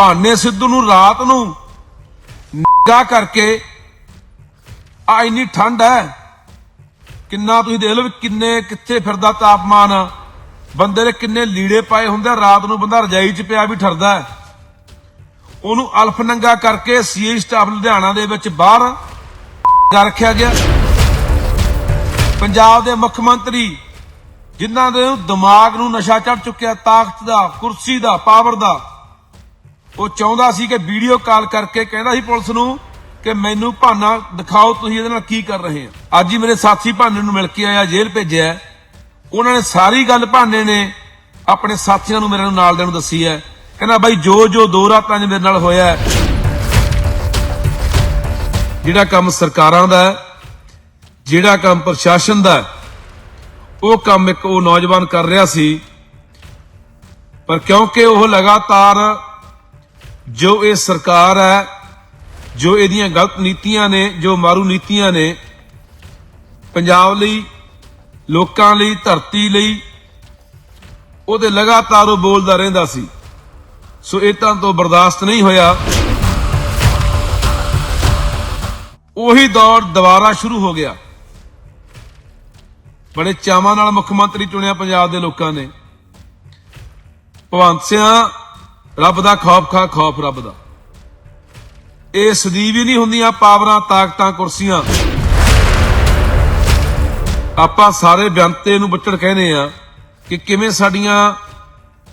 ਭਾਨੇ ਸਿੱਧੂ ਨੂੰ ਰਾਤ ਨੂੰ ਨਿਗਾ ਕਰਕੇ, ਆ ਇੰਨੀ ਠੰਡ ਹੈ, ਕਿੰਨਾ ਤੁਸੀਂ ਦੇਖ ਲਓ ਵੀ ਕਿੰਨੇ, ਕਿੱਥੇ ਫਿਰਦਾ ਤਾਪਮਾਨ। ਬੰਦੇ ਦੇ ਕਿੰਨੇ ਲੀੜੇ ਪਾਏ ਹੁੰਦੇ ਰਾਤ ਨੂੰ ਬੰਦਾ ਰਜਾਈ 'ਚ ਪਿਆ ਵੀ ਠਰਦਾ ਹੈ। ਉਹਨੂੰ ਅਲਫ ਨੰਗਾ ਕਰਕੇ ਸੀਏ ਸਟਾਫ ਲੁਧਿਆਣਾ ਦੇ ਵਿੱਚ ਬਾਹਰ ਕਰ ਰੱਖਿਆ ਗਿਆ। ਪੰਜਾਬ ਦੇ ਮੁੱਖ ਮੰਤਰੀ, ਜਿਨ੍ਹਾਂ ਦੇ ਦਿਮਾਗ ਨੂੰ ਨਸ਼ਾ ਚੜ ਚੁੱਕਿਆ, ਤਾਕਤ ਦਾ, ਕੁਰਸੀ ਦਾ, ਪਾਵਰ ਦਾ ਉਹ ਚਾਹੁੰਦਾ ਸੀ ਕਿ ਵੀਡੀਓ ਕਾਲ ਕਰਕੇ ਕਹਿੰਦਾ ਸੀ ਪੁਲਿਸ ਨੂੰ ਕਿ ਮੈਨੂੰ ਭਾਨਾ ਦਿਖਾਓ ਤੁਸੀਂ ਇਹਦੇ ਨਾਲ ਕੀ ਕਰ ਰਹੇ ਆ ਅੱਜ ਹੀ ਮੇਰੇ ਸਾਥੀ ਭਾਨੇ ਨੂੰ ਮਿਲ ਕੇ ਆਇਆ, ਜੇਲ੍ਹ ਭੇਜਿਆ ਉਹਨਾਂ ਨੇ ਸਾਰੀ ਗੱਲ ਭਾਨੇ ਨੇ ਆਪਣੇ ਸਾਥੀਆਂ ਨੂੰ ਮੇਰੇ ਨੂੰ ਨਾਲ ਦੇ ਨੂੰ ਦੱਸੀ ਹੈ। ਕਹਿੰਦਾ, ਬਾਈ, ਜੋ ਜੋ ਦੋ ਰਾਤਾਂ 'ਚ ਮੇਰੇ ਨਾਲ ਹੋਇਆ ਜਿਹੜਾ ਕੰਮ ਸਰਕਾਰਾਂ ਦਾ ਜਿਹੜਾ ਕੰਮ ਪ੍ਰਸ਼ਾਸਨ ਦਾ ਉਹ ਕੰਮ ਇੱਕ ਉਹ ਨੌਜਵਾਨ ਕਰ ਰਿਹਾ ਸੀ। ਪਰ ਕਿਉਂਕਿ ਉਹ ਲਗਾਤਾਰ ਜੋ ਇਹ ਸਰਕਾਰ ਹੈ, ਜੋ ਇਹਦੀਆਂ ਗਲਤ ਨੀਤੀਆਂ ਨੇ, ਜੋ ਮਾਰੂ ਨੀਤੀਆਂ ਨੇ, ਪੰਜਾਬ ਲਈ, ਲੋਕਾਂ ਲਈ, ਧਰਤੀ ਲਈ, ਉਹਦੇ ਲਗਾਤਾਰ ਉਹ ਬੋਲਦਾ ਰਹਿੰਦਾ ਸੀ। ਸੋ ਇਹ ਤਾਂ ਤੋਂ ਬਰਦਾਸ਼ਤ ਨਹੀਂ ਹੋਇਆ। ਉਹੀ ਦੌਰ ਦੁਬਾਰਾ ਸ਼ੁਰੂ ਹੋ ਗਿਆ। ਬੜੇ ਚਾਵਾਂ ਨਾਲ ਮੁੱਖ ਮੰਤਰੀ ਚੁਣਿਆ ਪੰਜਾਬ ਦੇ ਲੋਕਾਂ ਨੇ। ਭਗਵੰਤ ਸਿੰਘ ਰੱਬ ਦਾ ਖੌਫ ਖਾ ਖੌਫ ਰੱਬ ਦਾ। ਇਹ ਸਦੀਵ ਹੀ ਨਹੀਂ ਹੁੰਦੀਆਂ ਪਾਵਰਾਂ, ਤਾਕਤਾਂ, ਕੁਰਸੀਆਂ। ਆਪਾਂ ਸਾਰੇ ਬਿਆੰਤੇ ਨੂੰ ਬੱਚੜ ਕਹਿੰਦੇ ਆ ਕਿ ਕਿਵੇਂ ਸਾਡੀਆਂ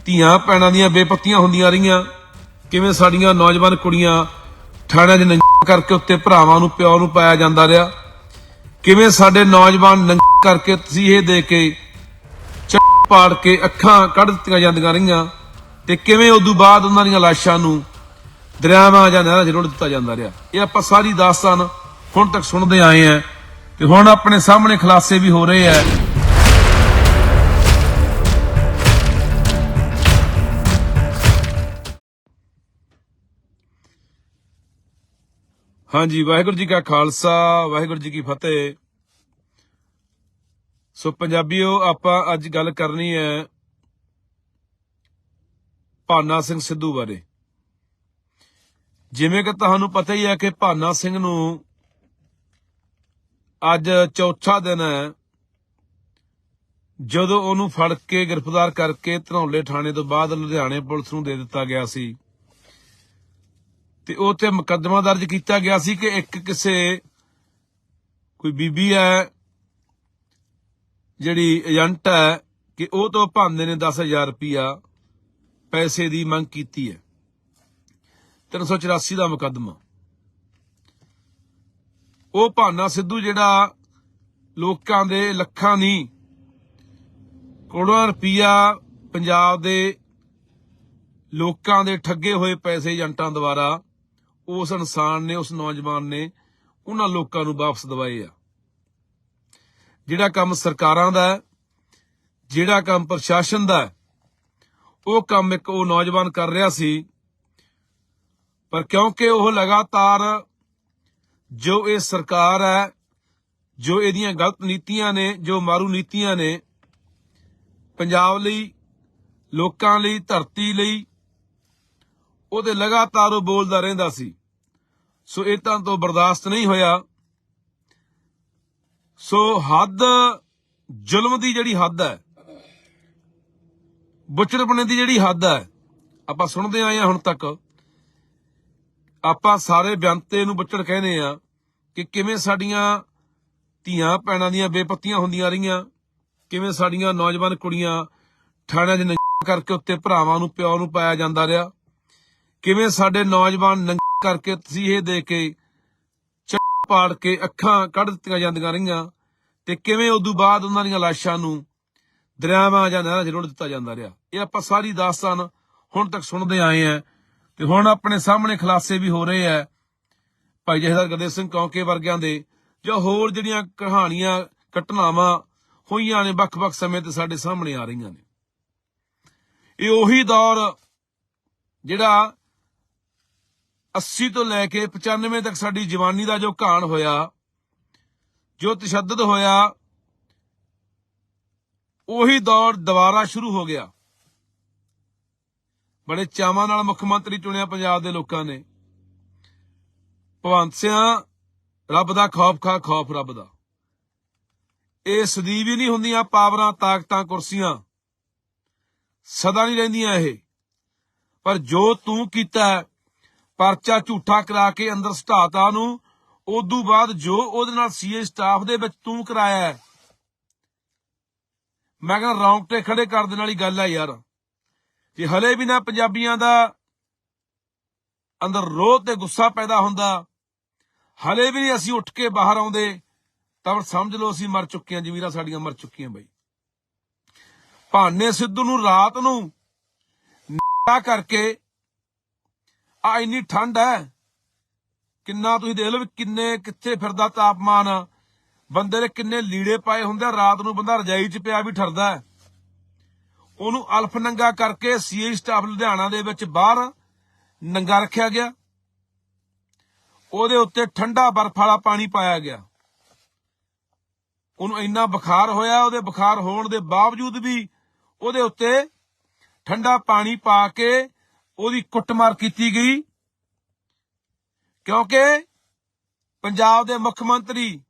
ਧੀਆਂ ਭੈਣਾਂ ਦੀਆਂ ਬੇਪੱਤੀਆਂ ਹੁੰਦੀਆਂ ਰਹੀਆਂ, ਕਿਵੇਂ ਸਾਡੀਆਂ ਨੌਜਵਾਨ ਕੁੜੀਆਂ ਥਾਣਿਆਂ 'ਚ ਨੰਗ ਕਰਕੇ ਉੱਤੇ ਭਰਾਵਾਂ ਨੂੰ, ਪਿਓ ਨੂੰ ਪਾਇਆ ਜਾਂਦਾ ਰਿਹਾ, ਕਿਵੇਂ ਸਾਡੇ ਨੌਜਵਾਨ ਨੰਗ ਕਰਕੇ ਤਸੀਹੇ ਦੇ ਕੇ ਪਾੜ ਕੇ ਅੱਖਾਂ ਕੱਢ ਦਿੱਤੀਆਂ ਜਾਂਦੀਆਂ ਰਹੀਆਂ। ਤੇ ਕਿਵੇਂ ਉਦੋਂ ਬਾਅਦ ਉਹਨਾਂ ਦੀਆਂ ਲਾਸ਼ਾਂ ਨੂੰ ਦਰਿਆਵਾਂ ਜਾਂ ਨਹਿਰਾਂ 'ਚ ਰੁੜ ਦਿੱਤਾ ਜਾਂਦਾ ਰਿਹਾ? ਇਹ ਆਪਾਂ ਸਾਰੀ ਦਾਸਤਾਨ ਹੁਣ ਤੱਕ ਸੁਣਦੇ ਆਏ ਆ ਤੇ ਹੁਣ ਆਪਣੇ ਸਾਹਮਣੇ ਖੁਲਾਸੇ ਵੀ ਹੋ ਰਹੇ ਆ। ਹਾਂਜੀ, ਵਾਹਿਗੁਰੂ ਜੀ ਕਾ ਖਾਲਸਾ, ਵਾਹਿਗੁਰੂ ਜੀ ਕੀ ਫਤਿਹ। ਸੋ ਪੰਜਾਬੀਓ, ਆਪਾਂ ਅੱਜ ਗੱਲ ਕਰਨੀ ਹੈ ਭਾਨਾ ਸਿੰਘ ਸਿੱਧੂ ਬਾਰੇ। ਜਿਵੇਂ ਕਿ ਤੁਹਾਨੂੰ ਪਤਾ ਹੀ ਹੈ ਕਿ ਭਾਨਾ ਸਿੰਘ ਨੂੰ ਅੱਜ ਚੌਥਾ ਦਿਨ ਹੈ। ਜਦੋਂ ਉਹਨੂੰ ਫੜ ਕੇ ਗ੍ਰਿਫਤਾਰ ਕਰਕੇ ਧਨੌਲੇ ਥਾਣੇ ਤੋਂ ਬਾਅਦ ਲੁਧਿਆਣੇ ਪੁਲਿਸ ਨੂੰ ਦੇ ਦਿੱਤਾ ਗਿਆ ਸੀ। ਤੇ ਉਹ ਤੇ ਮੁਕੱਦਮਾ ਦਰਜ ਕੀਤਾ ਗਿਆ ਸੀ ਕਿ ਇੱਕ ਕਿਸੇ ਕੋਈ ਬੀਬੀ ਹੈ, ਜਿਹੜੀ ਏਜੰਟ ਹੈ, ਕਿ ਉਹ ਤੋਂ ਭਾਂਦੇ ਨੇ 10000 ਰੁਪਿਆ ਪੈਸੇ ਦੀ ਮੰਗ ਕੀਤੀ ਹੈ। 384 ਦਾ ਮੁਕੱਦਮਾ। ਉਹ ਭਾਨਾ ਸਿੱਧੂ ਜਿਹੜਾ ਲੋਕਾਂ ਦੇ ਲੱਖਾਂ ਨਹੀਂ ਕਰੋੜਾਂ ਰੁਪਈਆ ਪੰਜਾਬ ਦੇ ਲੋਕਾਂ ਦੇ ਠੱਗੇ ਹੋਏ ਪੈਸੇ ਏਜੰਟਾਂ ਦੁਆਰਾ ਉਸ ਇਨਸਾਨ ਨੇ, ਉਸ ਨੌਜਵਾਨ ਨੇ ਉਹਨਾਂ ਲੋਕਾਂ ਨੂੰ ਵਾਪਸ ਦਿਵਾਏ ਆ। ਜਿਹੜਾ ਕੰਮ ਸਰਕਾਰਾਂ ਦਾ ਜਿਹੜਾ ਕੰਮ ਪ੍ਰਸ਼ਾਸਨ ਦਾ ਉਹ ਕੰਮ ਇੱਕ ਉਹ ਨੌਜਵਾਨ ਕਰ ਰਿਹਾ ਸੀ। ਪਰ ਕਿਉਂਕਿ ਉਹ ਲਗਾਤਾਰ ਜੋ ਇਹ ਸਰਕਾਰ ਹੈ, ਜੋ ਇਹਦੀਆਂ ਗਲਤ ਨੀਤੀਆਂ ਨੇ, ਜੋ ਮਾਰੂ ਨੀਤੀਆਂ ਨੇ, ਪੰਜਾਬ ਲਈ, ਲੋਕਾਂ ਲਈ, ਧਰਤੀ ਲਈ, ਉਹਦੇ ਲਗਾਤਾਰ ਉਹ ਬੋਲਦਾ ਰਹਿੰਦਾ ਸੀ। ਸੋ ਇਹ ਤਾਂ ਤੋਂ ਬਰਦਾਸ਼ਤ ਨਹੀਂ ਹੋਇਆ। ਸੋ ਹੱਦ, ਜ਼ੁਲਮ ਦੀ ਜਿਹੜੀ ਹੱਦ ਹੈ ਬੁੱਚੜਪਣੇ ਦੀ ਜਿਹੜੀ ਹੱਦ ਹੈ, ਆਪਾਂ ਸੁਣਦੇ ਆਏ ਹਾਂ ਹੁਣ ਤੱਕ। ਆਪਾਂ ਸਾਰੇ ਬਿਆੰਤੇ ਨੂੰ ਬੱਚੜ ਕਹਿੰਦੇ ਆ ਕਿ ਕਿਵੇਂ ਸਾਡੀਆਂ ਧੀਆਂ ਭੈਣਾਂ ਦੀਆਂ ਬੇਪੱਤੀਆਂ ਹੁੰਦੀਆਂ ਰਹੀਆਂ, ਕਿਵੇਂ ਸਾਡੀਆਂ ਨੌਜਵਾਨ ਕੁੜੀਆਂ ਥਾਣਿਆਂ 'ਚ ਨੰਗ ਕਰਕੇ ਉੱਤੇ ਭਰਾਵਾਂ ਨੂੰ, ਪਿਓ ਨੂੰ ਪਾਇਆ ਜਾਂਦਾ ਰਿਹਾ, ਕਿਵੇਂ ਸਾਡੇ ਨੌਜਵਾਨ ਨੰਗ ਕਰਕੇ ਤਸੀਹੇ ਦੇ ਕੇ ਪਾੜ ਕੇ ਅੱਖਾਂ ਕੱਢ ਦਿੱਤੀਆਂ ਜਾਂਦੀਆਂ ਰਹੀਆਂ ਤੇ ਕਿਵੇਂ ਉਦੋਂ ਬਾਅਦ ਉਹਨਾਂ ਦੀਆਂ ਲਾਸ਼ਾਂ ਨੂੰ ਦਰਿਆਵਾਂ ਜਾਂ ਨਹਿਰਾਂ 'ਚ ਰੁੜ ਦਿੱਤਾ ਜਾਂਦਾ ਰਿਹਾ। ਇਹ ਆਪਾਂ ਸਾਰੀ ਦਾਸਤਾਨ ਹੁਣ ਤੱਕ ਸੁਣਦੇ ਆਏ ਆ ਤੇ ਹੁਣ ਆਪਣੇ ਸਾਹਮਣੇ ਖੁਲਾਸੇ ਵੀ ਹੋ ਰਹੇ ਆ। ਭਾਈ ਜਹਦਰ ਗਰਦੇਵ ਸਿੰਘ ਕੌਂਕੇ ਵਰਗਿਆਂ ਦੇ ਜਾਂ ਹੋਰ ਜਿਹੜੀਆਂ ਕਹਾਣੀਆਂ, ਘਟਨਾਵਾਂ ਹੋਈਆਂ ਨੇ ਵੱਖ-ਵੱਖ ਸਮੇਂ ਤੇ ਸਾਡੇ ਸਾਹਮਣੇ ਆ ਰਹੀਆਂ ਨੇ। ਇਹ ਉਹੀ ਦੌਰ ਜਿਹੜਾ 80 ਤੋਂ ਲੈ ਕੇ 95 ਤੱਕ ਸਾਡੀ ਜਵਾਨੀ ਦਾ ਜੋ ਘਾਣ ਹੋਇਆ, ਜੋ ਤਸ਼ੱਦਦ ਹੋਇਆ ਉਹੀ ਦੌਰ ਦੁਬਾਰਾ ਸ਼ੁਰੂ ਹੋ ਗਿਆ। ਬੜੇ ਚਾਵਾਂ ਨਾਲ ਮੁੱਖ ਮੰਤਰੀ ਚੁਣਿਆ ਪੰਜਾਬ ਦੇ ਲੋਕਾਂ ਨੇ। ਭਗਵੰਤ ਸਿਆਂ, ਰੱਬ ਦਾ ਖੌਫ ਖਾ ਖੌਫ ਰੱਬ ਦਾ। ਇਹ ਸਦੀਵ ਹੀ ਨਹੀਂ ਹੁੰਦੀਆਂ ਪਾਵਰਾਂ, ਤਾਕਤਾਂ, ਕੁਰਸੀਆਂ। ਸਦਾ ਨਹੀਂ ਰਹਿੰਦੀਆਂ ਇਹ। ਪਰ ਜੋ ਤੂੰ ਕੀਤਾ ਪਰਚਾ ਝੂਠਾ ਕਰਾ ਕੇ ਅੰਦਰ ਸਟਾਤਾ ਨੂੰ, ਉਦੋਂ ਬਾਅਦ ਜੋ ਉਹਦੇ ਨਾਲ ਸੀਏ ਸਟਾਫ ਦੇ ਵਿੱਚ ਤੂੰ ਕਰਾਇਆ ਮੈਂ ਕਹਿੰਦਾ ਰੌਂਗਟੇ ਖੜੇ ਕਰ ਦੇਣ ਵਾਲੀ ਗੱਲ ਹੈ ਯਾਰ। ਜੇ ਹਲੇ ਵੀ ਨਾ ਪੰਜਾਬੀਆਂ ਦਾ ਅੰਦਰ ਰੋਹ ਤੇ ਗੁੱਸਾ ਪੈਦਾ ਹੁੰਦਾ, ਹਲੇ ਵੀ ਨਹੀਂ ਅਸੀਂ ਉੱਠ ਕੇ ਬਾਹਰ ਆਉਂਦੇ, ਤਾਂ ਸਮਝ ਲਓ ਅਸੀਂ ਮਰ ਚੁੱਕੇ ਹਾਂ, ਜਮੀਰਾ ਸਾਡੀਆਂ ਮਰ ਚੁੱਕੀਆਂ ਬਈ। ਭਾਨੇ ਸਿੱਧੂ ਨੂੰ ਰਾਤ ਨੂੰ ਨਾ ਕਰਕੇ, ਆ ਇੰਨੀ ਠੰਡ ਹੈ, ਕਿੰਨਾ ਤੁਸੀਂ ਦੇਖ ਲਓ ਕਿੰਨੇ, ਕਿੱਥੇ ਫਿਰਦਾ ਤਾਪਮਾਨ। ਬੰਦੇ ਦੇ ਕਿੰਨੇ ਲੀੜੇ ਪਾਏ ਹੁੰਦੇ ਰਾਤ ਨੂੰ ਬੰਦਾ ਰਜਾਈ 'ਚ ਪਿਆ ਵੀ ਠਰਦਾ ਹੈ। ਉਹਨੂੰ ਅਲਫ ਨੰਗਾ ਕਰਕੇ ਸੀਏ ਸਟਾਫ ਲੁਧਿਆਣਾ ਦੇ ਵਿੱਚ ਬਾਹਰ ਨੰਗਾ ਰੱਖਿਆ ਗਿਆ। ਉਹਦੇ ਉੱਤੇ ਠੰਡਾ ਬਰਫ ਵਾਲਾ ਪਾਣੀ ਪਾਇਆ ਗਿਆ। ਉਹਨੂੰ ਇੰਨਾ ਬੁਖਾਰ ਹੋਇਆ, ਉਹਦੇ ਬੁਖਾਰ ਹੋਣ ਦੇ ਬਾਵਜੂਦ ਵੀ ਉਹਦੇ ਉੱਤੇ ਠੰਡਾ ਪਾਣੀ ਪਾ ਕੇ ਉਹਦੀ ਕੁੱਟਮਾਰ ਕੀਤੀ ਗਈ। ਕਿਉਂਕਿ ਪੰਜਾਬ ਦੇ ਮੁੱਖ ਮੰਤਰੀ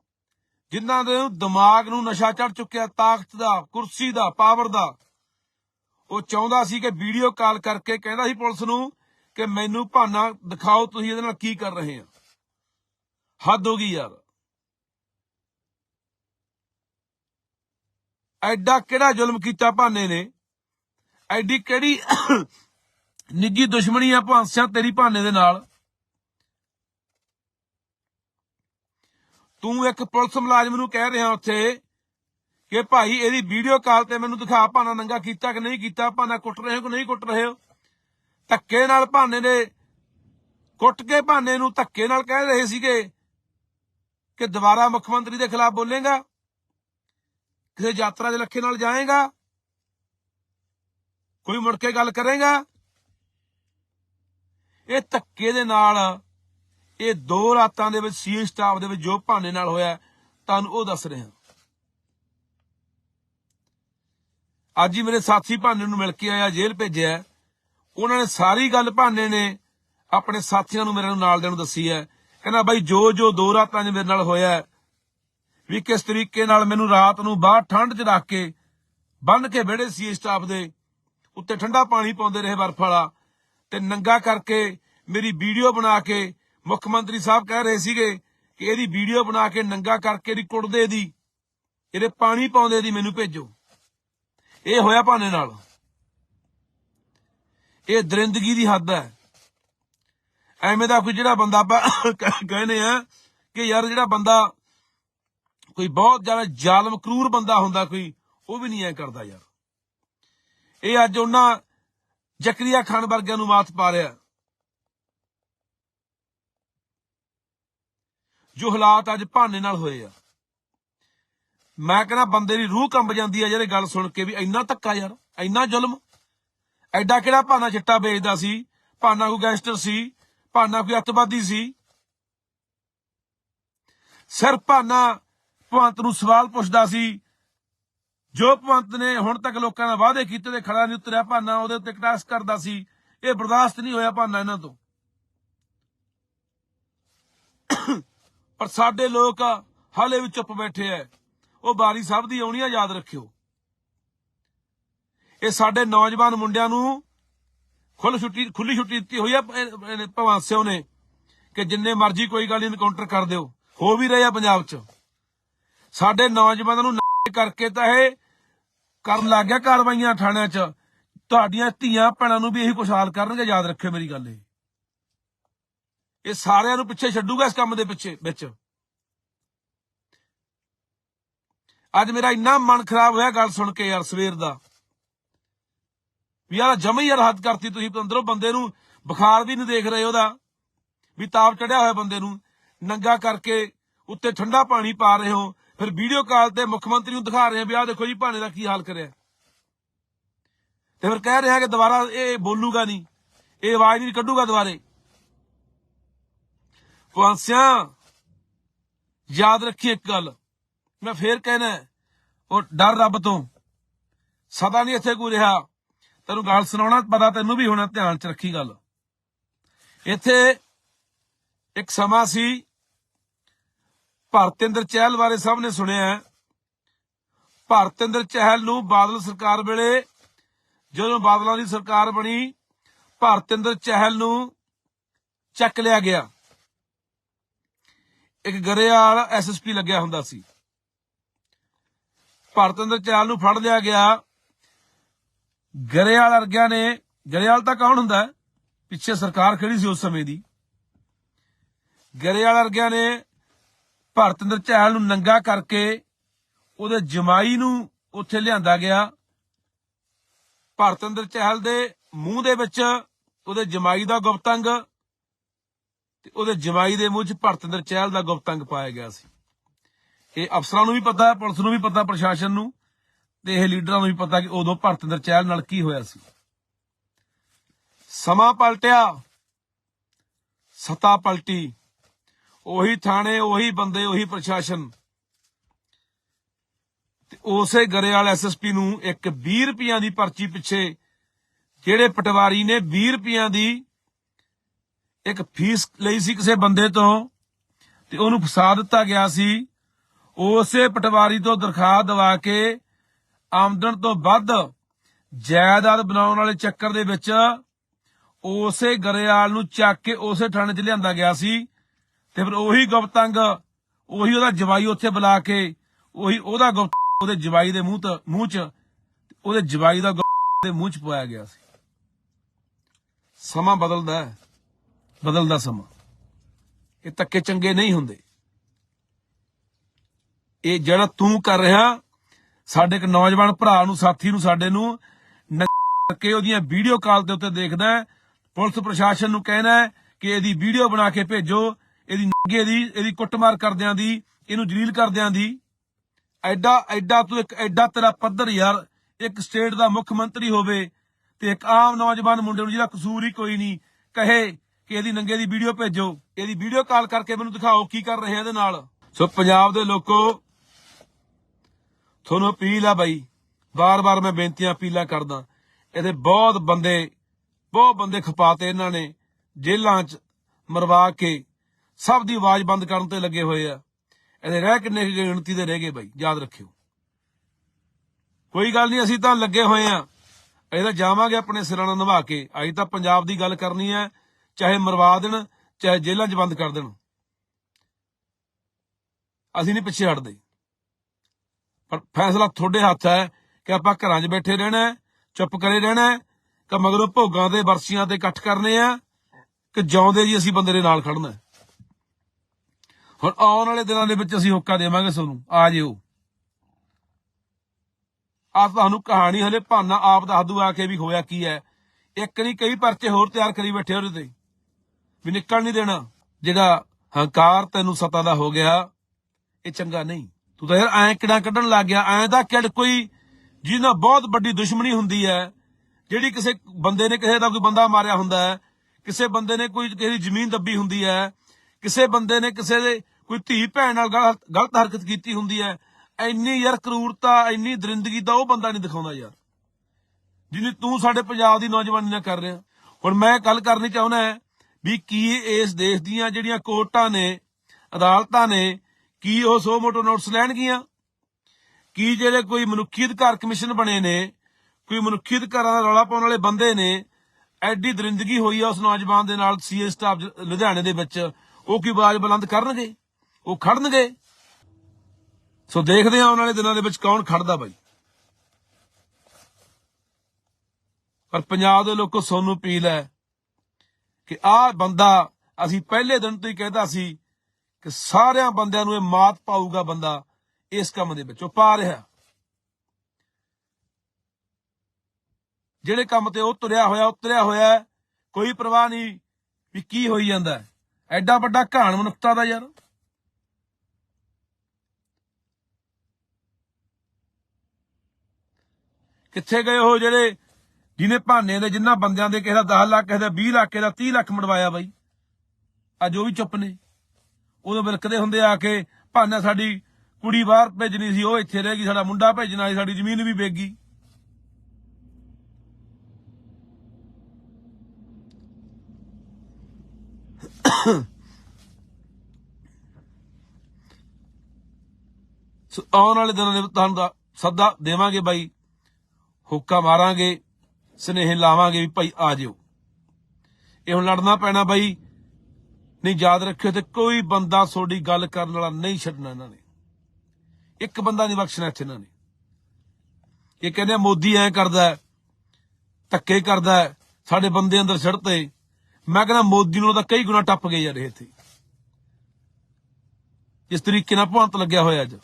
ਜਿਨ੍ਹਾਂ ਦੇ ਦਿਮਾਗ ਨੂੰ ਨਸ਼ਾ ਚੜ ਚੁੱਕਿਆ, ਤਾਕਤ ਦਾ, ਕੁਰਸੀ ਦਾ ਪਾਵਰ ਦਾ। ਉਹ ਚਾਹੁੰਦਾ ਸੀ ਕਿ ਵੀਡੀਓ ਕਾਲ ਕਰਕੇ ਕਹਿੰਦਾ ਸੀ ਪੁਲਿਸ ਨੂੰ ਕਿ ਮੈਨੂੰ ਭਾਨਾ ਦਿਖਾਓ, ਤੁਸੀਂ ਇਹਦੇ ਨਾਲ ਕੀ ਕਰ ਰਹੇ ਆ ਹੱਦ ਹੋ ਗਈ ਯਾਰ। ਐਡਾ ਕਿਹੜਾ ਜ਼ੁਲਮ ਕੀਤਾ ਭਾਨੇ ਨੇ? ਐਡੀ ਕਿਹੜੀ ਨਿੱਜੀ ਦੁਸ਼ਮਣੀ ਆ ਭਾਂਸਿਆਂ ਤੇਰੀ ਭਾਨੇ ਦੇ ਨਾਲ? ਤੂੰ ਇੱਕ ਪੁਲਿਸ ਮੁਲਾਜ਼ਮ ਨੂੰ ਕਹਿ ਰਿਹਾ ਉੱਥੇ ਕਿ ਭਾਈ ਇਹਦੀ ਵੀਡੀਓ ਕਾਲ ਤੇ ਮੈਨੂੰ ਦਿਖਾ ਭਾਣਾ ਨੰਗਾ ਕੀਤਾ ਕਿ ਨਹੀਂ ਕੀਤਾ, ਭਾਨਾ ਕੁੱਟ ਰਹੇ ਹੋ ਕਿ ਨਹੀਂ ਕੁੱਟ ਰਹੇ ਹੋ? ਧੱਕੇ ਨਾਲ ਭਾਨੇ ਦੇ, ਕੁੱਟ ਕੇ ਭਾਨੇ ਨੂੰ ਧੱਕੇ ਨਾਲ ਕਹਿ ਰਹੇ ਸੀਗੇ ਕਿ ਦੁਬਾਰਾ ਮੁੱਖ ਮੰਤਰੀ ਦੇ ਖਿਲਾਫ ਬੋਲੇਗਾ, ਕਿਸੇ ਯਾਤਰਾ ਦੇ ਲੱਖੇ ਨਾਲ ਜਾਏਗਾ, ਕੋਈ ਮੁੜ ਕੇ ਗੱਲ ਕਰੇਗਾ। ਇਹ ਧੱਕੇ ਦੇ ਨਾਲ ਇਹ ਦੋ ਰਾਤਾਂ ਦੇ ਵਿੱਚ ਸੀ ਸਟਾਫ ਦੇ ਵਿੱਚ ਜੋ ਭਾਨੇ ਨਾਲ ਹੋਇਆ, ਤੁਹਾਨੂੰ ਉਹ ਦੱਸ ਰਿਹਾ। ਅੱਜ ਹੀ ਮੇਰੇ ਸਾਥੀ ਭਾਨੇ ਨੂੰ ਮਿਲ ਕੇ ਆਇਆ, ਜੇਲ੍ਹ ਭੇਜਿਆ। ਉਹਨਾਂ ਨੇ ਸਾਰੀ ਗੱਲ ਭਾਨੇ ਨੇ ਆਪਣੇ ਸਾਥੀਆਂ ਨੂੰ ਮੇਰੇ ਨਾਲ ਦੇ ਨੂੰ ਦੱਸੀ ਹੈ। ਕਹਿੰਦਾ, ਬਾਈ ਜੋ ਜੋ ਦੋ ਰਾਤਾਂ 'ਚ ਮੇਰੇ ਨਾਲ ਹੋਇਆ, ਵੀ ਕਿਸ ਤਰੀਕੇ ਨਾਲ ਮੈਨੂੰ ਰਾਤ ਨੂੰ ਬਾਹਰ ਠੰਡ 'ਚ ਰੱਖ ਕੇ, ਬੰਨ ਕੇ ਵਿਹੜੇ ਸੀ ਸਟਾਫ ਦੇ, ਉੱਤੇ ਠੰਡਾ ਪਾਣੀ ਪਾਉਂਦੇ ਰਹੇ ਬਰਫ ਵਾਲਾ ਤੇ ਨੰਗਾ ਕਰਕੇ ਮੇਰੀ ਵੀਡੀਓ ਬਣਾ ਕੇ ਮੁੱਖ ਮੰਤਰੀ ਸਾਹਿਬ ਕਹਿ ਰਹੇ ਸੀਗੇ ਕਿ ਇਹਦੀ ਵੀਡੀਓ ਬਣਾ ਕੇ ਨੰਗਾ ਕਰਕੇ ਇਹਦੀ ਕੁੜਦੇ ਦੀ, ਇਹਦੇ ਪਾਣੀ ਪਾਉਂਦੇ ਦੀ ਮੈਨੂੰ ਭੇਜੋ। ਇਹ ਹੋਇਆ ਭਾਨੇ ਨਾਲ। ਇਹ ਦਰਿੰਦਗੀ ਦੀ ਹੱਦ ਹੈ। ਐਵੇਂ ਦਾ ਕੋਈ ਜਿਹੜਾ ਬੰਦਾ ਆਪਾਂ ਕਹਿੰਦੇ ਆ ਕਿ ਯਾਰ ਜਿਹੜਾ ਬੰਦਾ ਕੋਈ ਬਹੁਤ ਜ਼ਿਆਦਾ ਜ਼ਾਲਮ, ਕਰੂਰ ਬੰਦਾ ਹੁੰਦਾ ਕੋਈ, ਉਹ ਵੀ ਨਹੀਂ ਐ ਕਰਦਾ ਯਾਰ। ਇਹ ਅੱਜ ਉਹਨਾਂ ਜ਼ਕਰੀਆ ਖਾਨ ਵਰਗਿਆਂ ਨੂੰ ਮਾਤ ਪਾ ਰਿਹਾ। ਜੋ ਹਾਲਾਤ ਅੱਜ ਭਾਨੇ ਨਾਲ ਹੋਏ ਆ। ਮੈਂ ਕਹਿੰਦਾ ਬੰਦੇ ਦੀ ਰੂਹ ਕੰਬ ਜਾਂਦੀ ਆ ਜਿਹੜੇ ਗੱਲ ਸੁਣ ਕੇ ਵੀ ਇੰਨਾ ਧੱਕਾ ਯਾਰ, ਇੰਨਾ ਜ਼ੁਲਮ। ਐਡਾ ਕਿਹੜਾ ਭਾਨਾ ਚਿੱਟਾ ਵੇਚਦਾ ਸੀ, ਭਾਨਾ ਕੋਈ ਗੈਂਗਸਟਰ ਸੀ, ਭਾਨਾ ਕੋਈ ਅੱਤਵਾਦੀ ਸੀ। ਸਿਰ ਭਾਨਾ ਭਵੰਤ ਨੂੰ ਸਵਾਲ ਪੁੱਛਦਾ ਸੀ, ਜੋ ਭਵੰਤ ਨੇ ਹੁਣ ਤੱਕ ਲੋਕਾਂ ਨਾਲ ਵਾਅਦੇ ਕੀਤੇ ਤੇ ਖੜਾ ਨਹੀਂ ਉਤਰਿਆ, ਭਾਨਾ ਉਹਦੇ ਉੱਤੇ ਕਟਾਸ ਕਰਦਾ ਸੀ। ਇਹ ਬਰਦਾਸ਼ਤ ਨਹੀਂ ਹੋਇਆ ਭਾਨਾ ਇਹਨਾਂ ਤੋਂ। ਪਰ ਸਾਡੇ ਲੋਕ ਹਾਲੇ ਵੀ ਚੁੱਪ ਬੈਠੇ ਐ। ਉਹ ਬਾਰੀ ਸਾਹਿਬ ਦੀ ਆਉਣੀ ਆ ਯਾਦ ਰੱਖਿਓ। ਇਹ ਸਾਡੇ ਨੌਜਵਾਨ ਮੁੰਡਿਆਂ ਨੂੰ ਖੁੱਲ ਛੁੱਟੀ ਖੁੱਲੀ ਛੁੱਟੀ ਦਿੱਤੀ ਹੋਈ ਆ ਭਗਵੰਤ ਸਿਓ ਨੇ, ਕਿ ਜਿੰਨੇ ਮਰਜ਼ੀ ਕੋਈ ਗੱਲ ਇਨਕਾਊਂਟਰ ਕਰ ਦਿਓ। ਹੋ ਵੀ ਰਹੇ ਆ ਪੰਜਾਬ 'ਚ। ਸਾਡੇ ਨੌਜਵਾਨਾਂ ਨੂੰ ਕਰਕੇ ਤਾਂ ਇਹ ਕਰਨ ਲੱਗ ਗਿਆ ਕਾਰਵਾਈਆਂ ਥਾਣਿਆਂ 'ਚ। ਤੁਹਾਡੀਆਂ ਧੀਆਂ ਭੈਣਾਂ ਨੂੰ ਵੀ ਇਹੀ ਕੁਛ ਕਰਨਗੇ, ਯਾਦ ਰੱਖਿਓ ਮੇਰੀ ਗੱਲ ਇਹ। ਇਹ ਸਾਰਿਆਂ ਨੂੰ ਪਿੱਛੇ ਛੱਡੂਗਾ ਇਸ ਕੰਮ ਦੇ ਪਿੱਛੇ, ਵਿੱਚ। ਅੱਜ ਮੇਰਾ ਇੰਨਾ ਮਨ ਖਰਾਬ ਹੋਇਆ ਗੱਲ ਸੁਣ ਕੇ ਯਾਰ ਸਵੇਰ ਦਾ। ਵੀ ਯਾਰ ਜਮੇ ਯਾਰ ਹੱਦ ਕਰਤੀ ਤੁਸੀਂ, ਅੰਦਰੋਂ ਬੰਦੇ ਨੂੰ ਬੁਖਾਰ ਵੀ ਨਹੀਂ ਦੇਖ ਰਹੇ ਉਹਦਾ। ਵੀ ਤਾਪ ਚੜਿਆ ਹੋਇਆ ਬੰਦੇ ਨੂੰ, ਨੰਗਾ ਕਰਕੇ ਉੱਤੇ ਠੰਡਾ ਪਾਣੀ ਪਾ ਰਹੇ ਹੋ, ਫਿਰ ਵੀਡੀਓ ਕਾਲ ਤੇ ਮੁੱਖ ਮੰਤਰੀ ਨੂੰ ਦਿਖਾ ਰਹੇ ਆ ਵੀ ਆਹ ਦੇਖੋ ਜੀ ਭਾਣੇ ਦਾ ਕੀ ਹਾਲ ਕਰਿਆ। ਤੇ ਫਿਰ ਕਹਿ ਰਿਹਾ ਕਿ ਦੁਬਾਰਾ ਇਹ ਬੋਲੂਗਾ ਨਹੀਂ, ਇਹ ਆਵਾਜ਼ ਨਹੀਂ ਕੱਢੂਗਾ ਦੁਬਾਰੇ। ਫਾਂਸਿਆਂ ਯਾਦ ਰੱਖੀ ਇੱਕ ਗੱਲ। ਮੈਂ ਫੇਰ ਕਹਿਣਾ ਉਹ ਡਰ ਰੱਬ ਤੋਂ। ਸਦਾ ਨਹੀਂ ਇੱਥੇ ਕੋਈ ਰਿਹਾ। ਤੈਨੂੰ ਗੱਲ ਸੁਣਾਉਣਾ, ਪਤਾ ਤੈਨੂੰ ਵੀ ਹੋਣਾ, ਧਿਆਨ ਚ ਰੱਖੀ ਗੱਲ। ਇੱਥੇ ਇੱਕ ਸਮਾਂ ਸੀ, ਭਰਤਿੰਦਰ ਚਹਿਲ ਬਾਰੇ ਸਭ ਨੇ ਸੁਣਿਆ ਹੈ। ਭਰਤਿੰਦਰ ਚਹਿਲ ਨੂੰ ਬਾਦਲ ਸਰਕਾਰ ਵੇਲੇ, ਜਦੋਂ ਬਾਦਲਾਂ ਦੀ ਸਰਕਾਰ ਬਣੀ, ਭਰਤਿੰਦਰ ਚਹਿਲ ਨੂੰ ਚੱਕ ਲਿਆ ਗਿਆ। ਇੱਕ ਗਰੇਵਾਲ ਐਸਐਸਪੀ ਲੱਗਿਆ ਹੁੰਦਾ ਸੀ। ਭਰਤਿੰਦਰ ਚਹਿਲ ਨੂੰ ਫੜ ਲਿਆ ਗਿਆ। ਗਰੇਵਾਲ ਵਰਗਿਆਂ ਨੇ, ਗਰੇਵਾਲ ਤਾਂ ਕੌਣ ਹੁੰਦਾ? ਪਿੱਛੇ ਸਰਕਾਰ ਖੜੀ ਸੀ ਉਸ ਸਮੇਂ ਦੀ। ਗਰੇਵਾਲ ਵਰਗਿਆਂ ਨੇ ਭਰਤਿੰਦਰ ਚਹਿਲ ਨੂੰ ਨੰਗਾ ਕਰਕੇ ਉਹਦੇ ਜਮਾਈ ਨੂੰ ਉੱਥੇ ਲਿਆਂਦਾ ਗਿਆ। ਭਰਤਿੰਦਰ ਚਹਿਲ ਦੇ ਮੂੰਹ ਦੇ ਵਿੱਚ ਉਹਦੇ ਜਮਾਈ ਦਾ ਗੁਪਤੰਗ ਤੇ ਉਹਦੇ ਜਮਾਈ ਦੇ ਮੂੰਹ 'ਚ ਭਰਤਿੰਦਰ ਚਹਿਲ ਦਾ ਗੁਪਤੰਗ ਪਾਇਆ ਗਿਆ ਸੀ। ਇਹ ਅਫਸਰਾਂ ਨੂੰ ਵੀ ਪਤਾ, ਪੁਲਿਸ ਨੂੰ ਵੀ ਪਤਾ, ਪ੍ਰਸ਼ਾਸਨ ਨੂੰ ਤੇ ਇਹ ਲੀਡਰਾਂ ਨੂੰ ਵੀ ਪਤਾ ਕਿ ਉਦੋਂ ਭਰਤਿੰਦਰ ਚਹਿਲ ਨਾਲ ਕੀ ਹੋਇਆ ਸੀ। ਸਮਾਂ ਪਲਟਿਆ, ਸਤਾ ਪਲਟੀ। ਉਹੀ ਥਾਣੇ, ਉਹੀ ਬੰਦੇ, ਉਹੀ ਪ੍ਰਸ਼ਾਸਨ। ਤੇ ਉਸੇ ਗਰੇਵਾਲ ਐਸਐਸਪੀ ਨੂੰ ਇੱਕ 20 ਰੁਪਈਆਂ ਦੀ ਪਰਚੀ ਪਿੱਛੇ, ਜਿਹੜੇ ਪਟਵਾਰੀ ਨੇ 20 ਰੁਪਈਆਂ ਦੀ ਇੱਕ ਫੀਸ ਲਈ ਸੀ ਕਿਸੇ ਬੰਦੇ ਤੋਂ, ਤੇ ਉਹਨੂੰ ਫਸਾ ਦਿੱਤਾ ਗਿਆ ਸੀ। ਉਸੇ ਪਟਵਾਰੀ ਤੋਂ ਦਰਖਾਸਤ ਦਵਾ ਕੇ ਆਮਦਨ ਤੋਂ ਵੱਧ ਜਾਇਦਾਦ ਬਣਾਉਣ ਵਾਲੇ ਚੱਕਰ ਦੇ ਵਿੱਚ ਉਸੇ ਗਰੇਵਾਲ ਨੂੰ ਚੱਕ ਕੇ ਉਸੇ ਥਾਣੇ 'ਚ ਲਿਆਂਦਾ ਗਿਆ ਸੀ। ਤੇ ਫਿਰ ਉਹੀ ਗੁਪਤੰਗ ਉਹੀ ਉਹਦਾ ਜਵਾਈ ਉੱਥੇ ਬੁਲਾ ਕੇ, ਉਹੀ ਉਹਦਾ ਗੁਪਤ ਉਹਦੇ ਜਵਾਈ ਦੇ ਮੂੰਹ ਤੇ, ਮੂੰਹ 'ਚ, ਉਹਦੇ ਜਵਾਈ ਦਾ ਗੁਪਤ ਦੇ ਮੂੰਹ 'ਚ ਪਾਇਆ ਗਿਆ ਸੀ। ਸਮਾਂ ਬਦਲਦਾ ਹੈ। ਬਦਲਦਾ ਸਮਾਂ। ਇਹ ਤੱਕੇ ਚੰਗੇ ਨਹੀਂ ਹੁੰਦੇ। ਇਹ ਜਿਹੜਾ ਤੂੰ ਕਰ ਰਿਹਾ, ਸਾਡੇ ਇੱਕ ਨੌਜਵਾਨ ਭਰਾ ਨੂੰ, ਸਾਥੀ ਨੂੰ, ਸਾਡੇ ਨੂੰ ਕੇ ਉਹਦੀਆਂ ਵੀਡੀਓ ਕਾਲ ਦੇ ਉੱਤੇ ਦੇਖਦਾ ਪੁਲਿਸ ਪ੍ਰਸ਼ਾਸਨ ਨੂੰ ਕਹਿਣਾ ਕਿ ਇਹਦੀ ਵੀਡੀਓ ਬਣਾ ਕੇ ਭੇਜੋ, ਇਹਦੀ ਨੰਗੇ ਦੀ, ਇਹਦੀ ਕੁੱਟਮਾਰ ਕਰਦਿਆਂ ਦੀ, ਇਹਨੂੰ ਜਲੀਲ ਕਰਦਿਆਂ ਦੀ। ਐਡਾ ਐਡਾ ਤੂੰ ਇੱਕ, ਐਡਾ ਤੇਰਾ ਪੱਧਰ ਯਾਰ, ਇੱਕ ਸਟੇਟ ਦਾ ਮੁੱਖ ਮੰਤਰੀ ਹੋਵੇ ਤੇ ਇੱਕ ਆਮ ਨੌਜਵਾਨ ਮੁੰਡੇ ਨੂੰ ਜਿਹਦਾ ਕਸੂਰ ਹੀ ਕੋਈ ਨਹੀਂ, ਕਹੇ ਕਿ ਇਹਦੀ ਨੰਗੇ ਦੀ ਵੀਡੀਓ ਭੇਜੋ ਇਹਦੀ ਵੀਡੀਓ ਕਾਲ ਕਰਕੇ ਮੈਨੂੰ ਦਿਖਾਓ ਕੀ ਕਰ ਰਹੇ ਆ ਇਹਦੇ ਨਾਲ। ਸੋ ਪੰਜਾਬ ਦੇ ਲੋਕੋ, ਤੁਹਾਨੂੰ ਅਪੀਲ ਆ ਬਾਈ, ਬਾਰ-ਬਾਰ ਮੈਂ ਬੇਨਤੀਆਂ ਅਪੀਲਾਂ ਕਰਦਾ, ਇਹਦੇ ਬਹੁਤ ਬੰਦੇ ਬਹੁਤ ਬੰਦੇ ਖਪਾਤੇ ਇਹਨਾਂ ਨੇ, ਜੇਲ੍ਹਾਂ 'ਚ ਮਰਵਾ ਕੇ ਸਭ ਦੀ ਆਵਾਜ਼ ਬੰਦ ਕਰਨ ਤੇ ਲੱਗੇ ਹੋਏ ਆ। ਇਹਦੇ ਰਹਿ ਕਿੰਨੇ ਗਿਣਤੀ ਦੇ ਰਹਿ ਗਏ ਬਾਈ, ਯਾਦ ਰੱਖਿਓ। ਕੋਈ ਗੱਲ ਨਹੀਂ, ਅਸੀਂ ਤਾਂ ਲੱਗੇ ਹੋਏ ਆ। ਅਸੀਂ ਤਾਂ ਜਾਵਾਂਗੇ ਆਪਣੇ ਸਿਰਾਂ ਨਾਲ ਨਿਭਾ ਕੇ। ਅਸੀਂ ਤਾਂ ਪੰਜਾਬ ਦੀ ਗੱਲ ਕਰਨੀ ਹੈ। ਚਾਹੇ ਮਰਵਾ ਦੇਣ, ਚਾਹੇ ਜੇਲ੍ਹਾਂ 'ਚ ਬੰਦ ਕਰ ਦੇਣ। ਅਸੀਂ ਨਹੀਂ ਪਿੱਛੇ ਹਟਦੇ। ਪਰ ਫੈਸਲਾ ਤੁਹਾਡੇ ਹੱਥ ਹੈ ਕਿ ਆਪਾਂ ਘਰਾਂ 'ਚ ਬੈਠੇ ਰਹਿਣਾ ਚੁੱਪ ਕਰੇ ਰਹਿਣਾ ਕਿ ਮਗਰੋਂ ਭੋਗਾਂ ਤੇ ਵਰਸੀਆਂ ਤੇ ਇਕੱਠ ਕਰਨੇ ਆ, ਕਿ ਜਿਉਂਦੇ ਜੀ ਅਸੀਂ ਬੰਦੇ ਦੇ ਨਾਲ ਖੜਨਾ ਹੁਣ ਆਉਣ ਵਾਲੇ ਦਿਨਾਂ ਦੇ ਵਿੱਚ ਅਸੀਂ ਹੋਕਾ ਦੇਵਾਂਗੇ ਤੁਹਾਨੂੰ। ਆ ਜਿਓ। ਆ ਤੁਹਾਨੂੰ ਕਹਾਣੀ ਹਲੇ ਭਾਨਾ ਆਪ ਦਾ ਹੱਦੂ ਆ ਕੇ ਵੀ ਹੋਇਆ ਕੀ ਹੈ। ਇੱਕ ਨਹੀਂ, ਕਈ ਪਰਚੇ ਹੋਰ ਤਿਆਰ ਕਰੀ ਬੈਠੇ ਉਹਦੇ ਤੇ। ਵੀ ਨਿਕਲ ਨਹੀਂ ਦੇਣਾ। ਜਿਹੜਾ ਹੰਕਾਰ ਤੈਨੂੰ ਸਤਾ ਦਾ ਹੋ ਗਿਆ, ਇਹ ਚੰਗਾ ਨਹੀਂ। ਤੂੰ ਤਾਂ ਯਾਰ ਐਂ ਕਿਹੜਾ ਕੱਢਣ ਲੱਗ ਗਿਆ। ਐਂ ਦਾ ਕਿਹੜ ਕੋਈ ਜਿਹਦੇ ਬਹੁਤ ਵੱਡੀ ਦੁਸ਼ਮਣੀ ਹੁੰਦੀ ਹੈ। ਜਿਹੜੀ ਕਿਸੇ ਬੰਦੇ ਨੇ ਕਿਸੇ ਦਾ ਕੋਈ ਬੰਦਾ ਮਾਰਿਆ ਹੁੰਦਾ ਹੈ, ਕਿਸੇ ਬੰਦੇ ਨੇ ਕੋਈ ਕਿਸੇ ਦੀ ਜ਼ਮੀਨ ਦੱਬੀ ਹੁੰਦੀ ਹੈ, ਕਿਸੇ ਬੰਦੇ ਨੇ ਕਿਸੇ ਦੇ ਕੋਈ ਧੀ ਭੈਣ ਨਾਲ ਗਲਤ ਹਰਕਤ ਕੀਤੀ ਹੁੰਦੀ ਹੈ, ਇੰਨੀ ਯਾਰ ਕਰੂਰਤਾ, ਇੰਨੀ ਦਰਿੰਦਗੀ ਦਾ ਉਹ ਬੰਦਾ ਨਹੀਂ ਦਿਖਾਉਂਦਾ ਯਾਰ। ਜਿੰਨੀ ਤੂੰ ਸਾਡੇ ਪੰਜਾਬ ਦੀ ਨੌਜਵਾਨੀ ਨਾਲ ਕਰ ਰਿਹਾ। ਹੁਣ ਮੈਂ ਗੱਲ ਕਰਨੀ ਚਾਹੁੰਦਾ ਵੀ ਕੀ ਇਸ ਦੇਸ਼ ਦੀਆਂ ਜਿਹੜੀਆਂ ਕੋਰਟਾਂ ਨੇ, ਅਦਾਲਤਾਂ ਨੇ, ਕੀ ਉਹ ਸੋ ਮੋਟੋ ਨੋਟਸ ਲੈਣਗੀਆਂ? ਕੀ ਜਿਹੜੇ ਕੋਈ ਮਨੁੱਖੀ ਅਧਿਕਾਰ ਕਮਿਸ਼ਨ ਬਣੇ ਨੇ, ਕੋਈ ਮਨੁੱਖੀ ਅਧਿਕਾਰਾਂ ਦਾ ਰੌਲਾ ਪਾਉਣ ਵਾਲੇ ਬੰਦੇ ਨੇ, ਐਡੀ ਦਰਿੰਦਗੀ ਹੋਈ ਆ ਉਸ ਨੌਜਵਾਨ ਦੇ ਨਾਲ ਸੀਐਸ ਸਟਾਫ ਲੁਧਿਆਣੇ ਦੇ ਵਿੱਚ, ਉਹ ਕੀ ਆਵਾਜ਼ ਬੁਲੰਦ ਕਰਨਗੇ? ਉਹ ਖੜਨਗੇ? ਸੋ ਦੇਖਦੇ ਆ ਆਉਣ ਵਾਲੇ ਦਿਨਾਂ ਦੇ ਵਿੱਚ ਕੌਣ ਖੜਦਾ ਬਾਈ। ਪਰ ਪੰਜਾਬ ਦੇ ਲੋਕੋ ਸੋਨੂੰ ਅਪੀਲ ਹੈ ਕਿ ਆਹ ਬੰਦਾ ਅਸੀਂ ਪਹਿਲੇ ਦਿਨ ਤੋਂ ਹੀ ਕਹਿੰਦਾ ਸੀ ਕਿ ਸਾਰਿਆਂ ਬੰਦਿਆਂ ਨੂੰ ਇਹ ਮਾਤ ਪਾਊਗਾ ਬੰਦਾ ਇਸ ਕੰਮ ਦੇ ਵਿੱਚੋਂ ਪਾ ਰਿਹਾ। ਜਿਹੜੇ ਕੰਮ ਤੇ ਉਹ ਤੁਰਿਆ ਹੋਇਆ, ਉਤਰਿਆ ਹੋਇਆ ਕੋਈ ਪਰਵਾਹ ਨਹੀਂ ਵੀ ਕੀ ਹੋਈ ਜਾਂਦਾ ਐਡਾ ਵੱਡਾ ਘਾਣ ਮਨੁੱਖਤਾ ਦਾ ਯਾਰ। ਕਿੱਥੇ ਗਏ ਉਹ ਜਿਹੜੇ ਜਿਹਨੇ ਭਾਨੇ ਦੇ ਜਿੰਨਾ ਬੰਦਿਆਂ ਦੇ ਕਿਸੇ ਦਾ 10 ਲੱਖ, ਕਿਸੇ ਦਾ 20 ਲੱਖ, ਕਿਸੇ ਦਾ 30 ਲੱਖ ਮੜਵਾਇਆ ਬਾਈ। ਆ ਜੋ ਵੀ ਚੁੱਪ ਨੇ। ਉਦੋਂ ਬਿਲਕਦੇ ਹੁੰਦੇ ਆ ਕੇ, ਭਾਨਾ ਸਾਡੀ ਕੁੜੀ ਬਾਹਰ ਭੇਜਣੀ ਸੀ, ਉਹ ਇੱਥੇ ਰਹਿ ਗਈ, ਸਾਡਾ ਮੁੰਡਾ ਭੇਜਣਾ ਸੀ ਸਾਡੀ ਜ਼ਮੀਨ ਵੀ ਵੇਗੀ ਸੋ ਆਉਣ ਵਾਲੇ ਦਿਨਾਂ ਦੇ ਤੁਹਾਨੂੰ ਦਾ ਸੱਦਾ ਦੇਵਾਂਗੇ ਬਾਈ। ਹੁੱਕਾ ਮਾਰਾਂਗੇ। ਸਨੇਹ ਲਾਵਾਂਗੇ ਵੀ ਭਾਈ ਆ ਜਿਓ। ਇਹ ਹੁਣ ਲੜਨਾ ਪੈਣਾ ਬਾਈ। ਨਹੀਂ, ਯਾਦ ਰੱਖਿਓ ਤੇ ਕੋਈ ਬੰਦਾ ਤੁਹਾਡੀ ਗੱਲ ਕਰਨ ਵਾਲਾ ਨਹੀਂ ਛੱਡਣਾ ਇਹਨਾਂ ਨੇ। ਇੱਕ ਬੰਦਾ ਨਹੀਂ ਬਖਸ਼ਣਾ ਇੱਥੇ ਇਹਨਾਂ ਨੇ। ਇਹ ਕਹਿੰਦੇ ਮੋਦੀ ਐ ਕਰਦਾ ਧੱਕੇ ਕਰਦਾ ਸਾਡੇ ਬੰਦੇ ਅੰਦਰ ਛੜਤੇ ਮੈਂ ਕਹਿੰਦਾ, ਮੋਦੀ ਨੂੰ ਤਾਂ ਕਈ ਗੁਣਾ ਟੱਪ ਗਏ ਯਾਰ ਇਹ ਇੱਥੇ। ਜਿਸ ਤਰੀਕੇ ਨਾਲ ਭਵੰਤ ਲੱਗਿਆ ਹੋਇਆ ਅੱਜ।